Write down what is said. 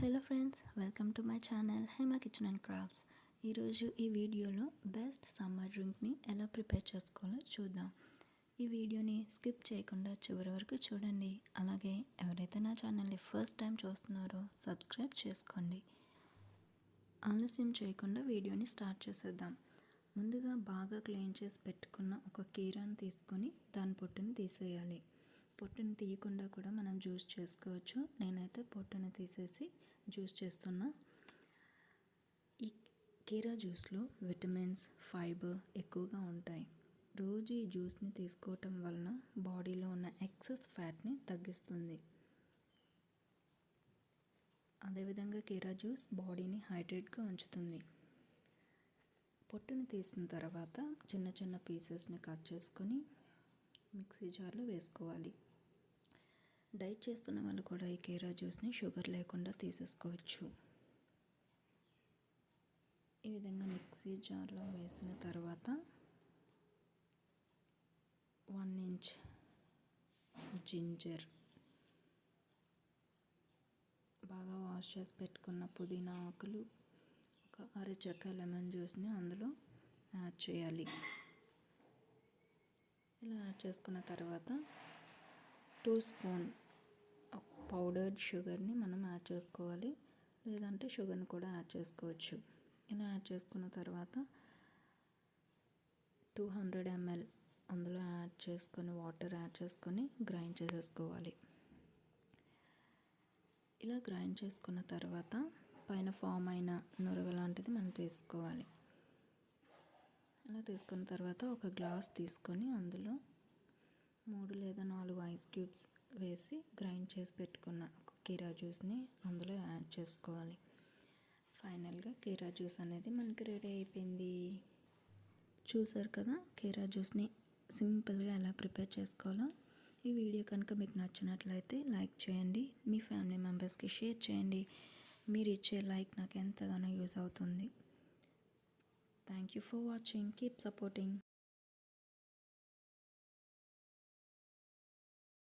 Hello friends welcome to my channel Hema kitchen and crafts ఈరోజు ఈ వీడియోలో best summer డ్రింక్ని ఎలా ప్రిపేర్ చేసుకోవాలో చూద్దాం. ఈ వీడియోని స్కిప్ చేయకుండా చివరి వరకు చూడండి. అలాగే ఎవరైతే నా ఛానల్ని ఫస్ట్ టైం చూస్తున్నారో సబ్స్క్రైబ్ చేసుకోండి. ఆలస్యం చేయకుండా వీడియోని స్టార్ట్ చేసేద్దాం. ముందుగా బాగా క్లీన్ చేసి పెట్టుకున్న ఒక కీరాను తీసుకొని దాని పొట్టుని తీసేయాలి. పొట్టుని తీయకుండా కూడా మనం జ్యూస్ చేసుకోవచ్చు. నేనైతే పొట్టుని తీసేసి జ్యూస్ చేస్తున్నా. ఈ కీరా జ్యూస్లో విటమిన్స్ ఫైబర్ ఎక్కువగా ఉంటాయి. రోజు ఈ జ్యూస్ని తీసుకోవటం వలన బాడీలో ఉన్న ఎక్సెస్ ఫ్యాట్ని తగ్గిస్తుంది. అదేవిధంగా కీరా జ్యూస్ బాడీని హైడ్రేట్గా ఉంచుతుంది. పొట్టుని తీసిన తర్వాత చిన్న చిన్న పీసెస్ని కట్ చేసుకొని మిక్సీ జార్లో వేసుకోవాలి. డైట్ చేస్తున్న వాళ్ళు కూడా ఈ కేరా జ్యూస్ని షుగర్ లేకుండా తీసేసుకోవచ్చు. ఈ విధంగా మిక్సీ జార్లో వేసిన తర్వాత వన్ ఇంచ్ జింజర్ బాగా వాష్ చేసి పెట్టుకున్న పుదీనా ఆకులు ఒక అరచక్క లెమన్ జ్యూస్ని అందులో యాడ్ చేయాలి. ఇలా యాడ్ చేసుకున్న తర్వాత టూ స్పూన్ పౌడర్డ్ షుగర్ని మనం యాడ్ చేసుకోవాలి. లేదంటే షుగర్ని కూడా యాడ్ చేసుకోవచ్చు. ఇలా యాడ్ చేసుకున్న తర్వాత టూ హండ్రెడ్ ఎంఎల్ అందులో యాడ్ చేసుకొని వాటర్ యాడ్ చేసుకొని గ్రైండ్ చేసేసుకోవాలి. ఇలా గ్రైండ్ చేసుకున్న తర్వాత పైన ఫామ్ అయిన నురగ లాంటిది మనం తీసుకోవాలి. అలా తీసుకున్న తర్వాత ఒక గ్లాస్ తీసుకొని అందులో క్యూబ్స్ వేసి గ్రైండ్ చేసి పెట్టుకున్న కీరా జ్యూస్ని అందులో యాడ్ చేసుకోవాలి. ఫైనల్గా కీరా జ్యూస్ అనేది మనకి రెడీ అయిపోయింది. చూసారు కదా కీరా జ్యూస్ని సింపుల్గా ఎలా ప్రిపేర్ చేసుకోవాలో? ఈ వీడియో కనుక మీకు నచ్చినట్లయితే లైక్ చేయండి. మీ ఫ్యామిలీ మెంబర్స్కి షేర్ చేయండి. మీరు ఇచ్చే లైక్ నాకు ఎంతగానో యూజ్ అవుతుంది. Thank you for watching keep supporting